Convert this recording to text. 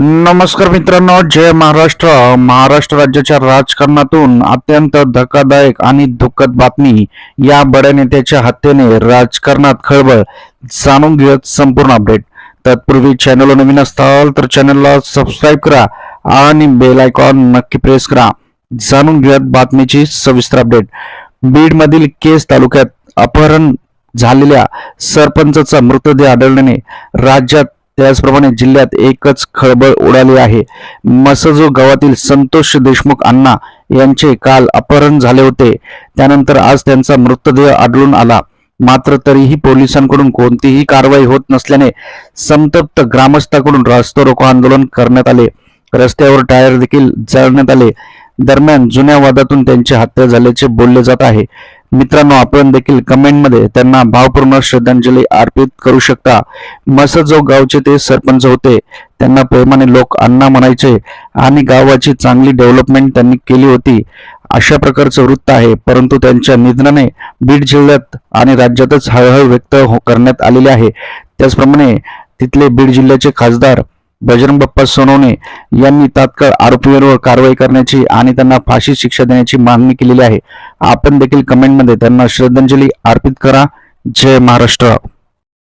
नमस्कार मित्रांनो जय महाराष्ट्र. महाराष्ट्र राज्याच्या राजकारणातून अत्यंत धक्कादायक आणि दुःखद बातमी या बड्या नेत्याच्या हत्येने राजकारणात खळबळ जाणून घेत संपूर्ण अपडेट. तत्पूर्वी चॅनल नवीन असताल तर चॅनलला सबस्क्राईब करा आणि बेल आयकॉन नक्की प्रेस करा. जाणून घेत बातमीची सविस्तर अपडेट बीडमधील केस तालुक्यात अपहरण झालेल्या सरपंचाचा मृतदेह आढळल्याने राज्यात त्याचप्रमाणे जिल्ह्यात एकच खळबळ उडाली आहे. मसजो गावातील संतोष देशमुख अण्णा यांचे काल अपहरण झाले होते. त्यानंतर आज त्यांचा मृतदेह आढळून आला. मात्र तरीही पोलिसांकडून कोणतीही कारवाई होत नसल्याने संतप्त ग्रामस्थाकडून रास्ता रोको आंदोलन करण्यात आले. रस्त्यावर टायर देखील जाळण्यात आले. दरम्यान जुन्या वादातून त्यांची हत्या झाल्याचे बोलले जात आहे. मित्रांनो आपण देखील कमेंटमध्ये त्यांना भावपूर्ण श्रद्धांजली अर्पित करू शकता. मसजो गावचे ते सरपंच होते. त्यांना प्रेमाने लोक अण्णा म्हणायचे आणि गावाची चांगली डेव्हलपमेंट त्यांनी केली होती. अशा प्रकारचं वृत्त आहे. परंतु त्यांच्या निधनाने बीड जिल्ह्यात आणि राज्यातच हळहळ व्यक्त हो- करण्यात आलेली आहे. त्याचप्रमाणे तिथले बीड जिल्ह्याचे खासदार बजरंग बाप्पा सोनवणे यांनी तात्काळ आरोपींवर कारवाई करण्याची आणि त्यांना फाशी शिक्षा देण्याची मागणी केलेली आहे. आपण देखील कमेंटमध्ये त्यांना श्रद्धांजली अर्पित करा. जय महाराष्ट्र.